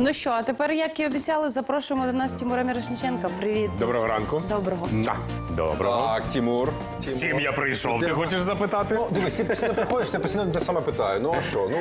Ну що, а тепер, як і обіцяли, запрошуємо до нас Тимура Мірошниченка. Привіт. Доброго ранку. Доброго. На. Доброго. Так, Тимур. З чим я прийшов? Ти хочеш запитати? Ну, дивись, ти постійно приходиш, ти постійно те саме питаю. Ну а що? Ну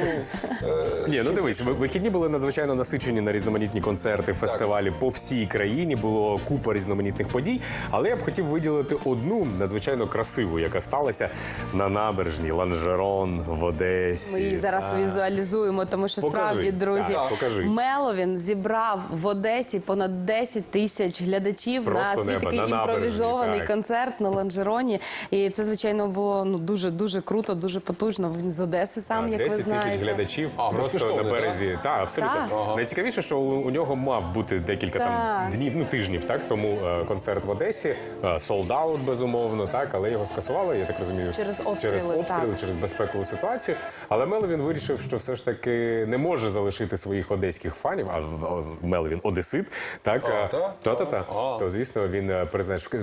е, Ні, ну дивись, ви- вихідні були надзвичайно насичені на різноманітні концерти, фестивалі по всій країні. Було купа різноманітних подій. Але я б хотів виділити одну надзвичайно красиву, яка сталася на набережній Ланжерон в Одесі. Ми її зараз візуалізуємо, тому що Покажи. справді, друзі, Так, покажи. Меловін зібрав в Одесі понад 10 тисяч глядачів Просто на свій небо, такий на набережній, імпровізований так. Концерт на Ланжероні. І це, звичайно, було ну дуже дуже круто, дуже потужно. Він з Одеси сам, як ви 10 знаєте. тисяч глядачів А, просто на березі. Так, абсолютно. Так. Ага. Найцікавіше, що у, у нього мав бути декілька там днів, ну тижнів, так тому е, концерт в Одесі, sold out, безумовно, так, але його скасували, я так розумію, Через обстріли, через обстріли, так. через безпекову ситуацію. Але Меловін вирішив, що все ж таки не може залишити своїх одеських фанів. А Меловін одесит, так е, та? та-та-та. То звісно, він е,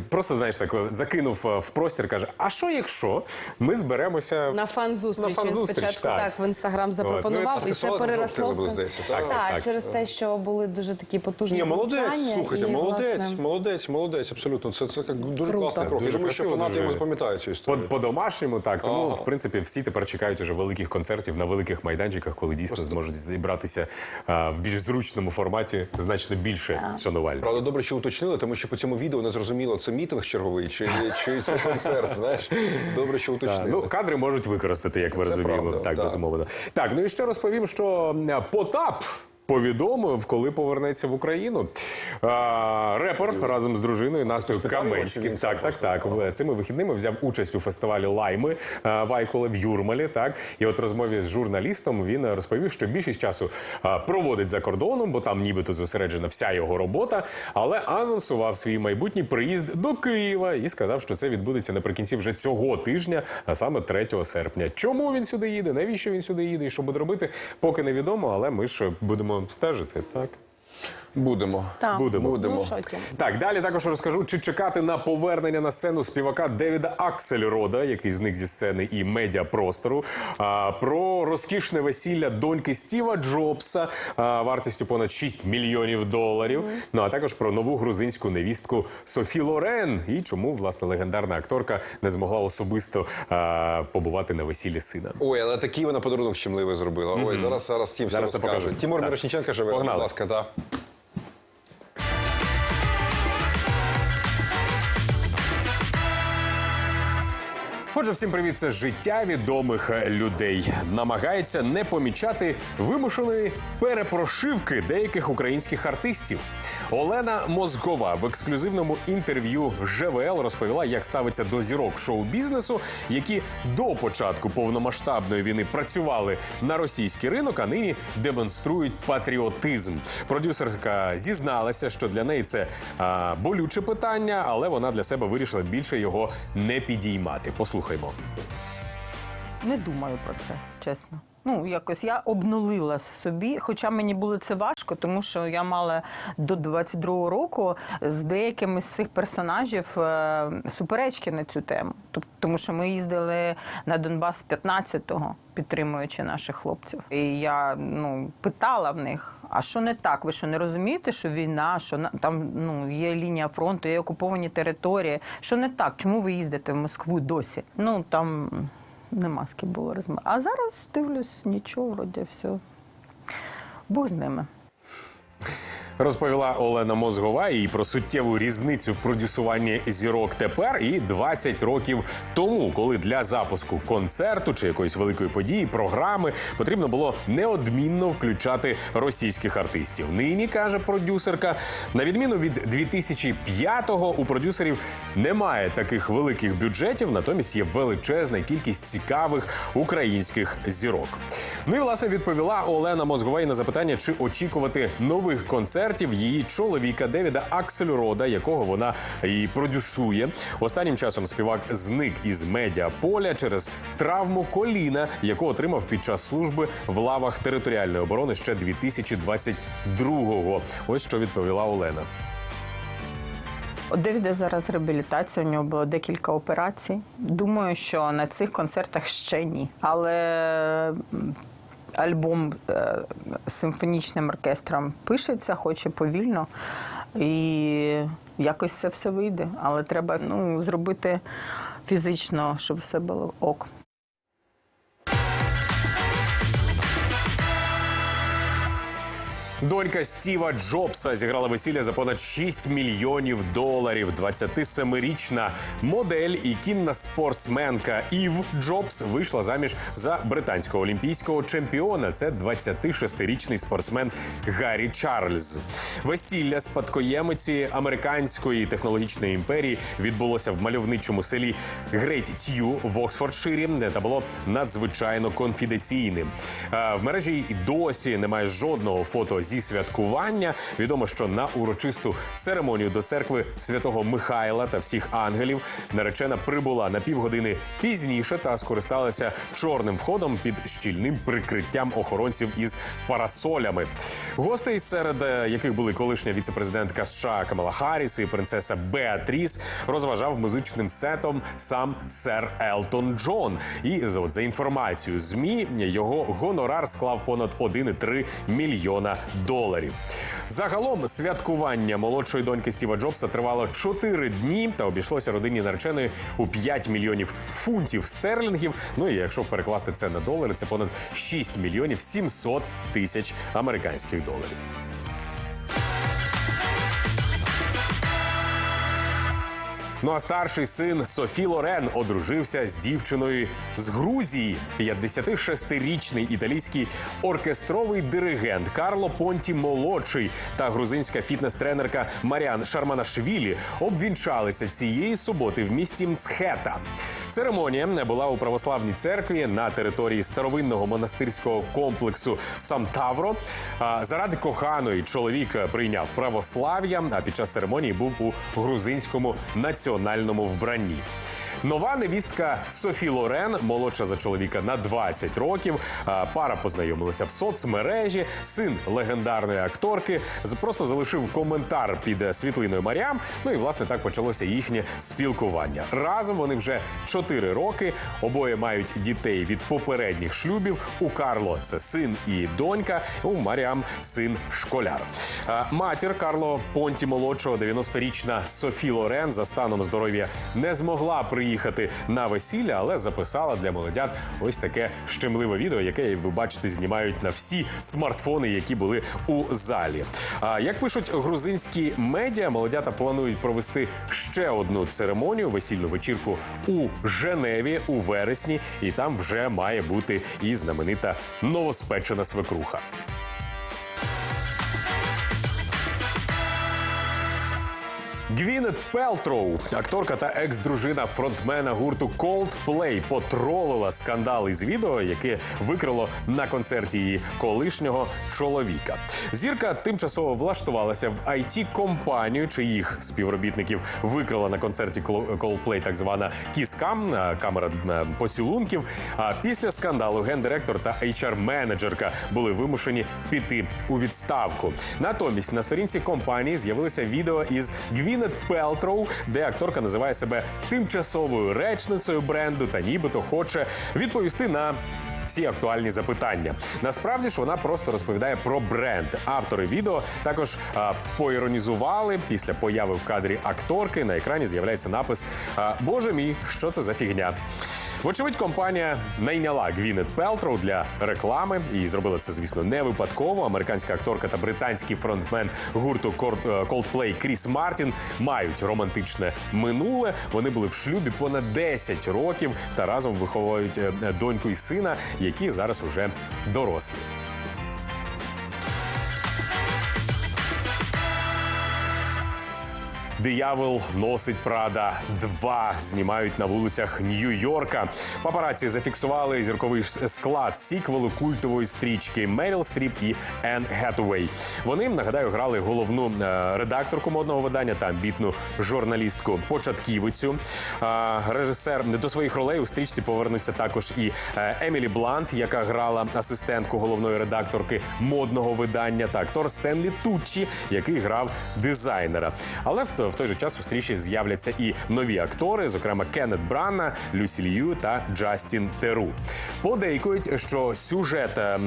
просто знаєш так, е, закинув е, в простір, каже: А що якщо ми зберемося На фан-зустріч. На фан-зустріч, спочатку так. так. в інстаграм ну, запропонував, це і це переросло. в здається, Так, так? Так, так. через те, що були дуже такі потужні ні, молодець, слухайте, і, молодець, власне, молодець, молодець, абсолютно. Це, це як дуже Круто. класний крок. Дуже Я думаю, що фанати дуже- йому запам'ятають цю історію. по-домашньому, так. Тому, Ага. в принципі, всі тепер чекають уже великих концертів на великих майданчиках, коли дійсно зможуть зібратися а, в більш зручному форматі значно більше шанувальників. Правда, добре, що уточнили, тому що по цьому відео не зрозуміло, це мітинг черговий чи, чи це концерт. Знаєш, добре, що Так, уточнили. ну, кадри можуть використати, як ми Це розуміємо. правда, так, безумовно. Так, ну і ще розповім, що Потап. Повідомив, коли повернеться в Україну. А, репер разом з дружиною Настою Каменським. Так, так, так. В- Цими вихідними взяв участь у фестивалі Лайми а, Вайколе в Юрмалі. Так і от розмові з журналістом він розповів, що більшість часу проводить за кордоном, бо там нібито зосереджена вся його робота. Але анонсував свій майбутній приїзд до Києва і сказав, що це відбудеться наприкінці вже цього тижня, а саме 3 серпня. Чому він сюди їде? Навіщо він сюди їде? І що буде робити? Поки невідомо, але ми ж будемо стежити. Так. Будемо. Так. Будемо. Будемо. Ну. Так, далі також розкажу, чи чекати на повернення на сцену співака Девіда Аксельрода, який зник зі сцени і медіапростору, а, про розкішне весілля доньки Стіва Джобса а, вартістю понад 6 мільйонів доларів. Ну а також про нову грузинську невістку Софі Лорен і чому власне легендарна акторка не змогла особисто а, побувати на весіллі сина. Ой, але такий вона подарунок щемливий зробила. Ой, зараз, зараз тім Зараз покажу. Тимур Так. Мірошниченко живе, Погнали. будь ласка, так. Отже, всім привіт, це життя відомих людей. Намагається не помічати вимушеної перепрошивки деяких українських артистів. Олена Мозгова в ексклюзивному інтерв'ю ЖВЛ розповіла, як ставиться до зірок шоу-бізнесу, які до початку повномасштабної війни працювали на російський ринок, а нині демонструють патріотизм. Продюсерка зізналася, що для неї це а, болюче питання, але вона для себе вирішила більше його не підіймати. Послухаймо. Не думаю про це, чесно. Ну, якось я обнулила собі, хоча мені було це важко, тому що я мала до 22-го року з деякими з цих персонажів е, суперечки на цю тему. Тобто, тому що ми їздили на Донбас 15-го, підтримуючи наших хлопців. І я ну, питала в них: а що не так? Ви що не розумієте, що війна, що там ну, є лінія фронту, є окуповані території? Що не так? Чому ви їздите в Москву досі? Ну там. Нема з ким було розмовляти. А зараз дивлюсь, нічого, вроді все. Бог з ними. Розповіла Олена Мозгова і про суттєву різницю в продюсуванні зірок тепер і 20 років тому, коли для запуску концерту чи якоїсь великої події, програми потрібно було неодмінно включати російських артистів. Нині каже продюсерка, на відміну від 2005-го у продюсерів немає таких великих бюджетів, натомість є величезна кількість цікавих українських зірок. Ну і власне відповіла Олена Мозгова і на запитання, чи очікувати нових концертів її чоловіка Девіда Аксельрода, якого вона і продюсує. Останнім часом співак зник із медіаполя через травму коліна, яку отримав під час служби в лавах територіальної оборони ще 2022-го. Ось що відповіла Олена. У Девіда зараз реабілітація, у нього було декілька операцій. Думаю, що на цих концертах ще ні. Але альбом е, з симфонічним оркестром пишеться, хоче повільно. І якось це все вийде. Але треба ну, зробити фізично, щоб все було ок. Донька Стіва Джобса зіграла весілля за понад 6 мільйонів доларів. 27-річна модель і кінна спортсменка Ів Джобс вийшла заміж за британського олімпійського чемпіона. Це 26-річний спортсмен Гаррі Чарльз. Весілля спадкоємиці американської технологічної імперії відбулося в мальовничому селі Грейт Т'ю в Оксфордширі, де та було надзвичайно конфіденційним. Е, В мережі й досі немає жодного фото зі святкування. Відомо, що на урочисту церемонію до церкви святого Михайла та всіх ангелів наречена прибула на півгодини пізніше та скористалася чорним входом під щільним прикриттям охоронців із парасолями. Гостей, серед е, яких були колишня віцепрезидентка США Камала Харріс і принцеса Беатріс, розважав музичним сетом сам сер Елтон Джон. І от, за інформацією змі його гонорар склав понад 1,3 мільйона доларів. Загалом святкування молодшої доньки Стіва Джобса тривало 4 дні та обійшлося родині нареченої у 5 мільйонів фунтів стерлінгів. Ну і якщо перекласти це на долари, це понад 6 мільйонів 700 тисяч американських доларів. Ну а старший син Софі Лорен одружився з дівчиною з Грузії. 56-річний італійський оркестровий диригент Карло Понті молодший та грузинська фітнес-тренерка Маріан Шарманашвілі обвінчалися цієї суботи в місті Мцхета. Церемонія була у православній церкві на території старовинного монастирського комплексу Сантавро. Заради коханої чоловік прийняв православ'я, а під час церемонії був у грузинському національному вбранні. Нова невістка Софі Лорен, молодша за чоловіка на 20 років. Пара познайомилася в соцмережі. Син легендарної акторки просто залишив коментар під е, світлиною Маріам. Ну і власне так почалося їхнє спілкування. Разом вони вже 4 роки. Обоє мають дітей від попередніх шлюбів. У Карло це син і донька. У Маріам син школяр. Матір Карло Понті молодшого, 90-річна Софі Лорен за станом здоров'я не змогла приїхати на весілля, але записала для молодят ось таке щемливе відео, яке ви бачите, знімають на всі смартфони, які були у залі. А як пишуть грузинські медіа, молодята планують провести ще одну церемонію, весільну вечірку у Женеві у вересні, і там вже має бути і знаменита новоспечена свекруха. Гвінет Пелтроу, акторка та екс-дружина фронтмена гурту Coldplay, потролила скандал із відео, яке викрило на концерті її колишнього чоловіка. Зірка тимчасово влаштувалася в it компанію чиїх співробітників викрила на концерті Col- Coldplay так звана кіскам, камера поцілунків. А після скандалу гендиректор та HR-менеджерка були вимушені піти у відставку. Натомість на сторінці компанії з'явилося відео із Гвінет Пелтроу, де акторка називає себе тимчасовою речницею бренду та нібито хоче відповісти на. Всі актуальні запитання. Насправді ж вона просто розповідає про бренд. Автори відео також а, поіронізували після появи в кадрі акторки. На екрані з'являється напис а, Боже мій, що це за фігня. Вочевидь, компанія найняла Гвінет Пелтроу для реклами і зробила це, звісно, не випадково. Американська акторка та британський фронтмен гурту е, Coldplay Кріс Мартін мають романтичне минуле. Вони були в шлюбі понад 10 років та разом виховують е, доньку і сина, які зараз уже дорослі. Диявол носить Прада 2 знімають на вулицях Нью-Йорка. Папараці зафіксували зірковий склад сіквелу культової стрічки Меріл Стріп і Енн Гетуей. Вони нагадаю грали головну е, редакторку модного видання та амбітну журналістку початківицю. Е, режисер до своїх ролей у стрічці повернуться також і е, Емілі Блант, яка грала асистентку головної редакторки модного видання, та актор Стенлі Туччі, який грав дизайнера. Але в, в той же час у стрічі з'являться і нові актори, зокрема Кеннет Бранна, Люсі Лью та Джастін Теру. Подейкують, що сюжет е,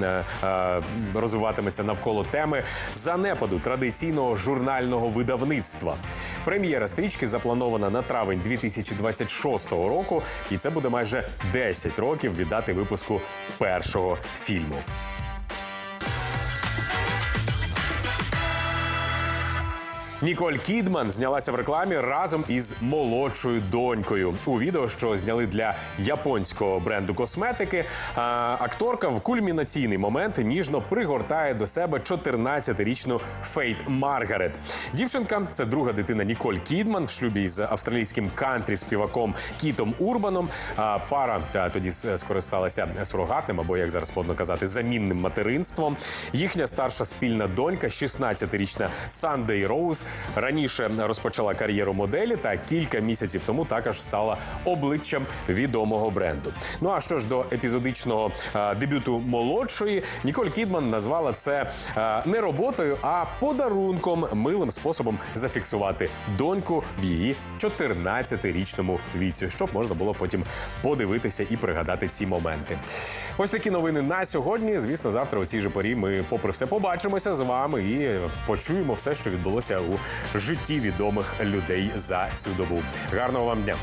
е, розвиватиметься навколо теми занепаду традиційного журнального видавництва. Прем'єра стрічки запланована на травень 2026 року, і це буде майже 10 років від дати випуску першого фільму. Ніколь Кідман знялася в рекламі разом із молодшою донькою. У відео, що зняли для японського бренду косметики, акторка в кульмінаційний момент ніжно пригортає до себе 14-річну Фейт Маргарет. Дівчинка це друга дитина Ніколь Кідман в шлюбі з австралійським кантрі-співаком Кітом Урбаном. Пара тоді скористалася сурогатним або, як зараз модно казати, замінним материнством. Їхня старша спільна донька, 16-річна Сандей Роуз, раніше розпочала кар'єру моделі та кілька місяців тому також стала обличчям відомого бренду. Ну а що ж до епізодичного е, дебюту молодшої, Ніколь Кідман назвала це е, не роботою, а подарунком, милим способом зафіксувати доньку в її 14-річному віці, щоб можна було потім подивитися і пригадати ці моменти. Ось такі новини на сьогодні. Звісно, завтра у цій же порі ми, попри все, побачимося з вами і почуємо все, що відбулося у житті відомих людей за цю добу. Гарного вам дня!